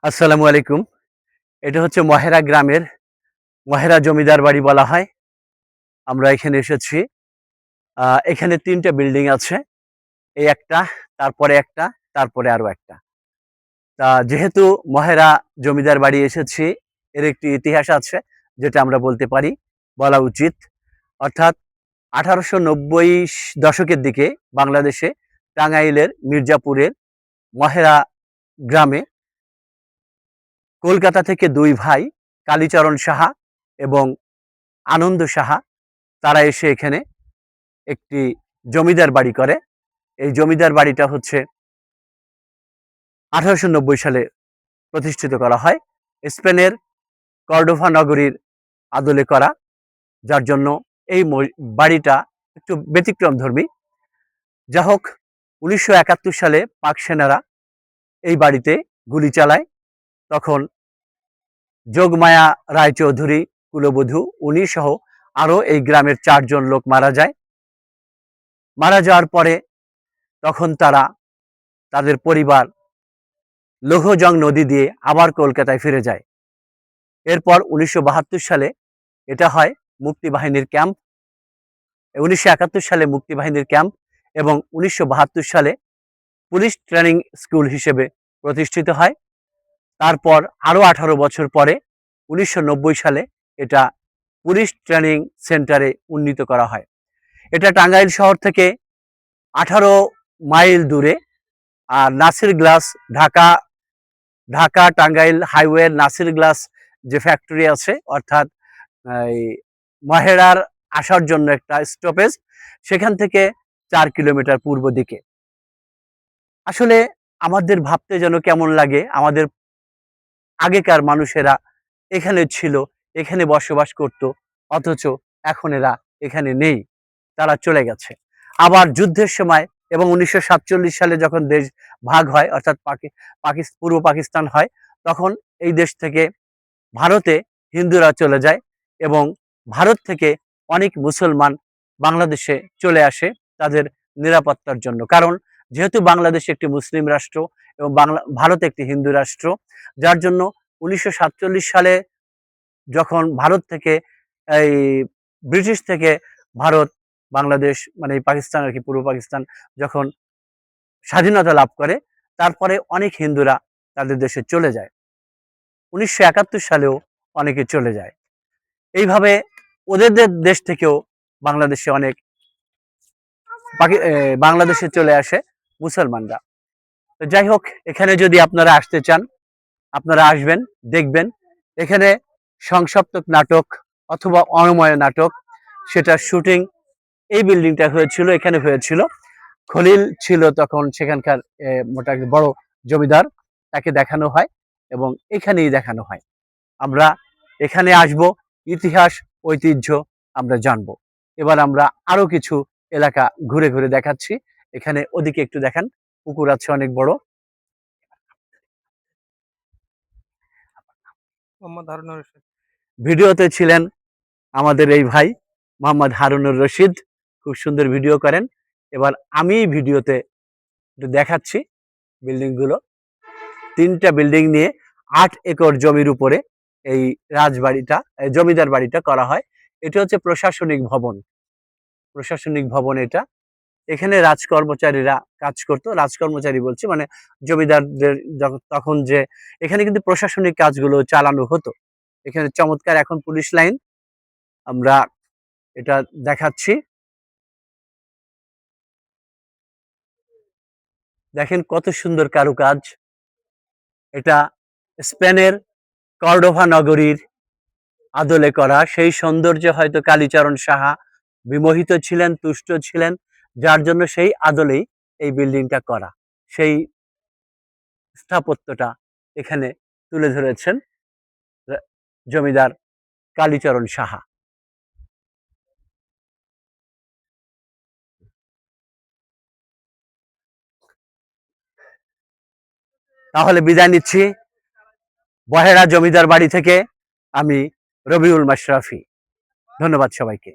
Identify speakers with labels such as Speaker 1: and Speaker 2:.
Speaker 1: আসসালামু আলাইকুম। এটা হচ্ছে মহেরা গ্রামের, মহেরা জমিদার বাড়ি বলা হয়। আমরা এখানে এসেছি। এখানে তিনটা বিল্ডিং আছে। এই একটা, তারপরে একটা, তারপরে আরও একটা। তা, যেহেতু মহেরা জমিদার বাড়ি এসেছি, এর একটি ইতিহাস আছে, যেটা আমরা বলতে পারি, বলা উচিত। অর্থাৎ আঠারোশো নব্বই দশকের দিকে বাংলাদেশে টাঙ্গাইলের মির্জাপুরের মহেরা গ্রামে কলকাতা থেকে দুই ভাই, কালীচরণ সাহা এবং আনন্দ সাহা, তারা এসে এখানে একটি জমিদার বাড়ি করে। এই জমিদার বাড়িটা হচ্ছে আঠারোশো নব্বই সালে প্রতিষ্ঠিত করা হয়। স্পেনের কর্ডোভা নগরীর আদলে করা, যার জন্য এই বাড়িটা একটু ব্যতিক্রম ধর্মী। যা হোক, উনিশশো একাত্তর সালে পাক সেনারা এই বাড়িতে গুলি চালায়। তখন যোগমায়া রায়চৌধুরী, কুলবধূ, উনি সহ আরও এই গ্রামের চারজন লোক মারা যায়। মারা যাওয়ার পরে তখন তারা তাদের পরিবার লৌহজং নদী দিয়ে আবার কলকাতায় ফিরে যায়। এরপর উনিশশো বাহাত্তর সালে এটা হয় মুক্তিবাহিনীর ক্যাম্প। উনিশশো একাত্তর সালে মুক্তিবাহিনীর ক্যাম্প এবং উনিশশো বাহাত্তর সালে পুলিশ ট্রেনিং স্কুল হিসেবে প্রতিষ্ঠিত হয়। তারপর আরও আঠারো বছর পরে উনিশশো নব্বই সালে এটা পুলিশ ট্রেনিং সেন্টারে উন্নীত করা হয়। এটা টাঙ্গাইল শহর থেকে আঠারো মাইল দূরে আর Nasir glass Dhaka Dhaka Tangail highway Nasir glass যে ফ্যাক্টরি আছে, অর্থাৎ এই মহেরার আসার জন্য একটা স্টপেজ, সেখান থেকে চার কিলোমিটার পূর্ব দিকে। আসলে আমাদের ভাবতে যেন কেমন লাগে, আমাদের আগেকার মানুষেরা এখানে ছিল, এখানে বসবাস করত, অথচ এখন এরা এখানে নেই, তারা চলে গেছে। আবার যুদ্ধের সময় এবং উনিশশো সাতচল্লিশ সালে যখন দেশ ভাগ হয়, অর্থাৎ পাকি পূর্ব পাকিস্তান হয়, তখন এই দেশ থেকে ভারতে হিন্দুরা চলে যায় এবং ভারত থেকে অনেক মুসলমান বাংলাদেশে চলে আসে তাদের নিরাপত্তার জন্য। কারণ যেহেতু বাংলাদেশ একটি মুসলিম রাষ্ট্র এবং বাংলা, ভারত একটি হিন্দু রাষ্ট্র। যার জন্য উনিশশো সাতচল্লিশ সালে যখন ভারত থেকে এই ব্রিটিশ থেকে ভারত, বাংলাদেশ মানে পাকিস্তান আর কি, পূর্ব পাকিস্তান যখন স্বাধীনতা লাভ করে, তারপরে অনেক হিন্দুরা তাদের দেশে চলে যায়। উনিশশো একাত্তর সালেও অনেকে চলে যায়। এইভাবে ওদের দেশ থেকেও বাংলাদেশে অনেক বাংলাদেশে চলে আসে মুসলমানরা। তো যাই হোক, এখানে যদি আপনারা আসতে চান, আপনারা আসবেন, দেখবেন। এখানে সংসপ্তক নাটক অথবা অনময় নাটক, সেটা শুটিং এই বিল্ডিংটা হয়েছিল, এখানে হয়েছিল। খলিল ছিল তখন সেখানকার মোটামুটি বড় জমিদার, তাকে দেখানো হয় এবং এখানেই দেখানো হয়। আমরা এখানে আসব, ইতিহাস, ঐতিহ্য আমরা জানব। এবার আমরা আরও কিছু এলাকা ঘুরে ঘুরে দেখাচ্ছি। এখানে ওদিকে একটু দেখান। পুকুর আছে অনেক বড়। ভিডিওতে ছিলেন আমাদের এই ভাই মোহাম্মদ হারুনুর রশিদ। খুব সুন্দর ভিডিও করেন। এবার আমি ভিডিওতে দেখাচ্ছি বিল্ডিংগুলো তিনটা বিল্ডিং নিয়ে আট একর জমির উপরে এই রাজবাড়িটা এই জমিদার বাড়িটা করা হয়। এটা হচ্ছে প্রশাসনিক ভবন। প্রশাসনিক ভবন এটা। এখানে রাজকর্মচারীরা কাজ করতো। রাজকর্মচারী বলছি মানে জমিদারদের তখন যে এখানে কিন্তু প্রশাসনিক কাজগুলো চালানো হতো। এখানে চমৎকার এখন পুলিশ লাইন। আমরা এটা দেখাচ্ছি। দেখেন কত সুন্দর কারুকাজ। এটা স্পেনের কর্ডোভা নগরীর আদলে করা। সেই সৌন্দর্যে হয়তো কালীচরণ সাহা বিমোহিত ছিলেন, তুষ্ট ছিলেন। যার জন্য সেই আদলেই এই বিল্ডিংটা করা। সেই স্থাপত্যটা এখানে তুলে ধরেছেন জমিদার কালীচরণ সাহা। তাহলে বিদায় নিচ্ছি। বহেরা জমিদার বাড়ি থেকে আমি রবিউল মাশরাফি। ধন্যবাদ সবাইকে।